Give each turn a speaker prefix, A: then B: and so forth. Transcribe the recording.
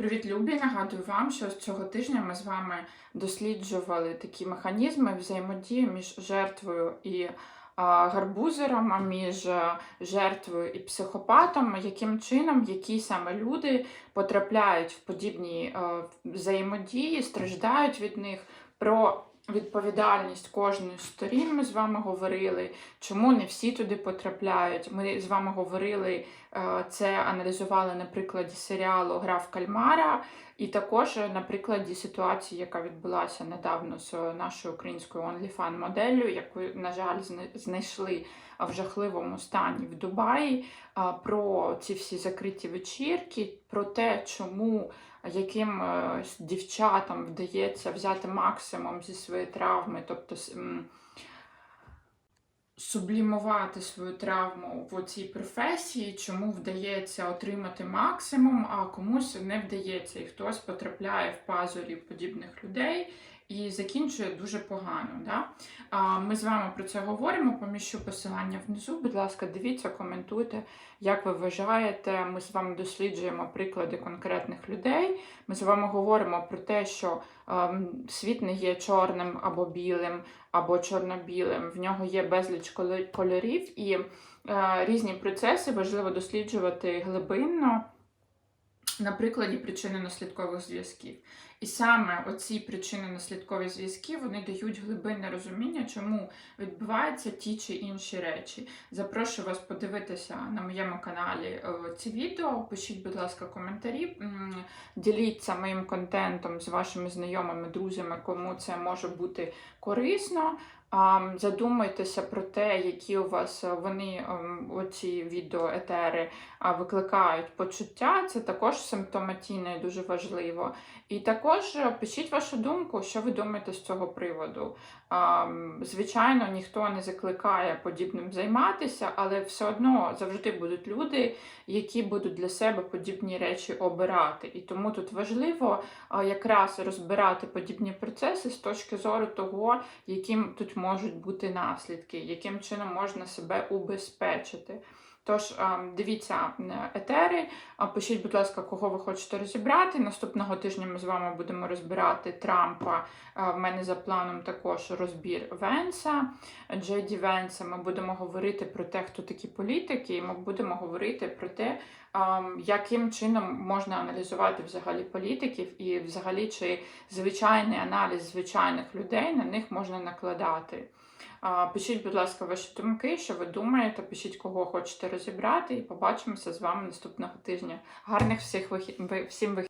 A: Привіт, любі! Нагадую вам, що цього тижня ми з вами досліджували такі механізми взаємодії між жертвою і гарбузером, а між е, жертвою і психопатом, яким чином які саме люди потрапляють в подібні е, взаємодії, страждають від них. Про відповідальність кожної з сторін ми з вами говорили, чому не всі туди потрапляють. Ми з вами говорили Е, Це аналізували на прикладі серіалу Гра в Кальмара, і також на прикладі ситуації, яка відбулася недавно з нашою українською OnlyFans моделлю, яку, на жаль, знайшли в жахливому стані в Дубаї, про ці всі закриті вечірки, про те, чому яким е, дівчатам вдається взяти максимум зі своєї травми, тобто сублімувати свою травму в цій професії, чому вдається отримати максимум, а комусь не вдається, і хтось потрапляє в пазурі подібних людей. І закінчує дуже погано. Да? А, Ми з вами про це говоримо. Поміщу посилання внизу. Будь ласка, дивіться, коментуйте, як ви вважаєте. Ми з вами досліджуємо приклади конкретних людей. Ми з вами говоримо про те, що світ не є чорним або білим, або чорно-білим. В нього є безліч коло- кольорів і е, різні процеси важливо досліджувати глибинно на прикладі причинно-наслідкових зв'язків. І саме оці причинно-наслідкові зв'язки вони дають глибинне розуміння, чому відбуваються ті чи інші речі. Запрошую вас подивитися на моєму каналі е, ці відео. Пишіть, будь ласка, коментарі, діліться моїм контентом з вашими знайомими, друзями, кому це може бути корисно. Задумайтеся про те, які у вас е, вони ем, оці відеоетери викликають почуття. Це також симптоматійно і дуже важливо. І також е, пишіть вашу думку, що ви думаєте з цього приводу. Звичайно, ніхто не закликає подібним займатися, але все одно завжди будуть люди, які будуть для себе подібні речі обирати. І тому тут важливо якраз розбирати подібні процеси з точки зору того, яким тут можуть бути наслідки, яким чином можна себе убезпечити. Тож ем, дивіться е, етери, пишіть, будь ласка, кого ви хочете розібрати. Наступного тижня ми з вами будемо розбирати Трампа. Е, В мене за планом також розбір Венса, Джеді Венса. Ми будемо говорити про те, хто такі політики, і ми будемо говорити про те, яким чином можна аналізувати взагалі політиків, і взагалі чи звичайний аналіз звичайних людей на них можна накладати. Пишіть, будь ласка, ваші думки, що ви думаєте, пишіть, кого хочете розібрати, і побачимося з вами наступного тижня. Гарних всіх вихід... всім вихідних.